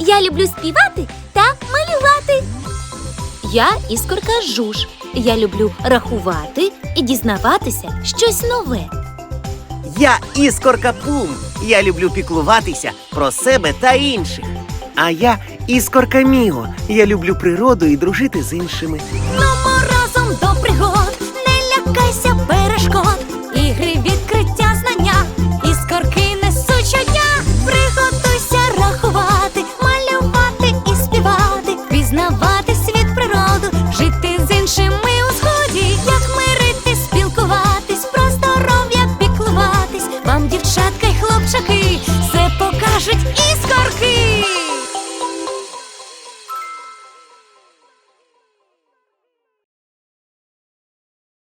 Я люблю співати та малювати. Я іскорка жуж. Я люблю рахувати і дізнаватися щось нове. Я іскорка Пум. Я люблю піклуватися про себе та інших. А я іскорка Міго. Я люблю природу і дружити з іншими. Пригод. іншими у сході, як миритись, спілкуватись, про здоров'я піклуватись, вам, дівчатка й хлопчаки.